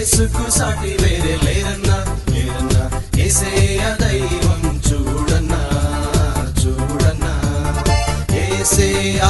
యేసుకు సాటి వేరే లేరన్నా లేరన్నా ఏసేయ దైవం చూడన్నా చూడన్నా. ఏసేయ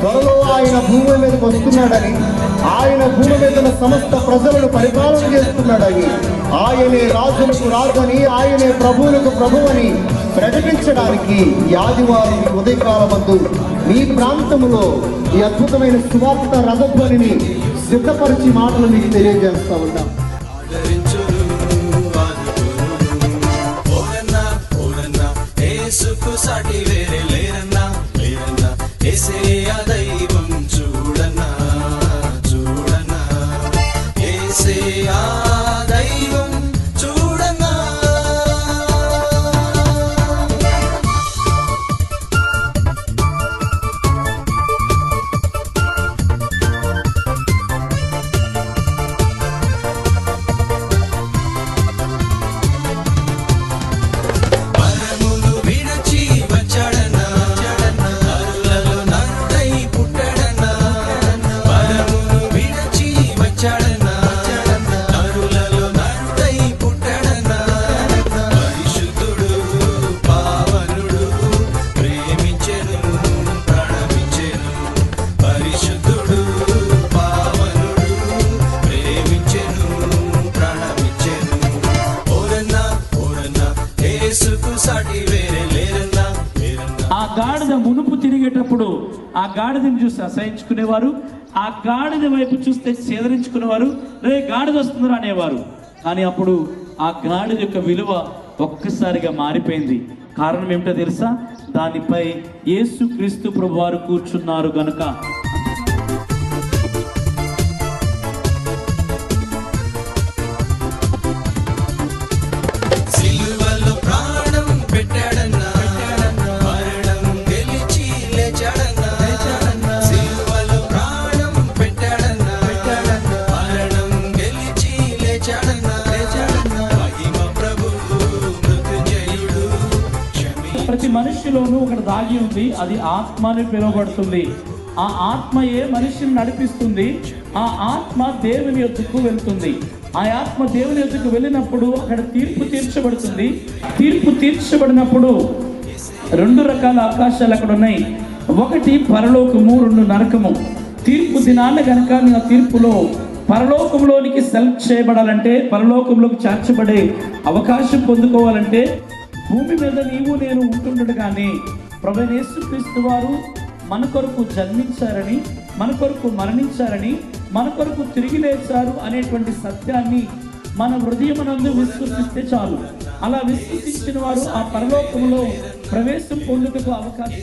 త్వరలో ఆయన భూమి మీదకి వస్తున్నాడని ఆయన భూమి మీద ఉన్న సమస్త ప్రజలను పరిపాలన చేస్తున్నాడని ఆయనే రాజులకు రాజని ఆయనే ప్రభువులకు ప్రభువని ప్రకటించడానికి యాదివారి ఆదివారం ఉదయకాలమందు మీ ప్రాంతంలో ఈ అద్భుతమైన సువార్త రథధ్వనిని సిద్ధపరిచి మాటలు మీకు తెలియజేస్తా ఉన్నాం. ఆ గాడిద మునుపు తిరిగేటప్పుడు ఆ గాడిదని చూసి అసహించుకునేవారు ఆ గాడిద వైపు చూస్తే చేదరించుకునేవారు రే గాడిద వస్తుందిరా అనేవారు. కానీ అప్పుడు ఆ గాడిద యొక్క విలువ ఒక్కసారిగా మారిపోయింది. కారణం ఏమిటో తెలుసా? దానిపై యేసు క్రీస్తు ప్రభు వారు కూర్చున్నారు గనుక మనిషిలోనూ ఒకటి దాగి ఉంది. అది ఆత్మ అని పిలువబడుతుంది. ఆ ఆత్మయే మనిషిని నడిపిస్తుంది? ఆ ఆత్మ దేవుని యొద్దకు వెళ్తుంది. ఆ ఆత్మ దేవుని యొద్దకు వెళ్ళినప్పుడు అక్కడ తీర్పు తీర్చబడుతుంది. తీర్పు తీర్చబడినప్పుడు రెండు రకాల అవకాశాలు అక్కడ ఉన్నాయి. ఒకటి పరలోకము రెండు నరకము. తీర్పు దినాన్న గనక నీ తీర్పులో పరలోకంలోనికి సెలెక్ట్ చేయబడాలంటే పరలోకంలోకి చేర్చబడే అవకాశం పొందుకోవాలంటే భూమి మీద నీవు నేను ఉంటుండగానే ప్రభు వారు మన కొరకు జన్మించారని మన కొరకు మరణించారని మన కొరకు తిరిగి లేచారు అనేటువంటి సత్యాన్ని మన హృదయమునందు విశ్వసిస్తే చాలు. అలా విశ్వసించిన వారు ఆ పరలోకంలో ప్రవేశం పొందుటకు అవకాశం.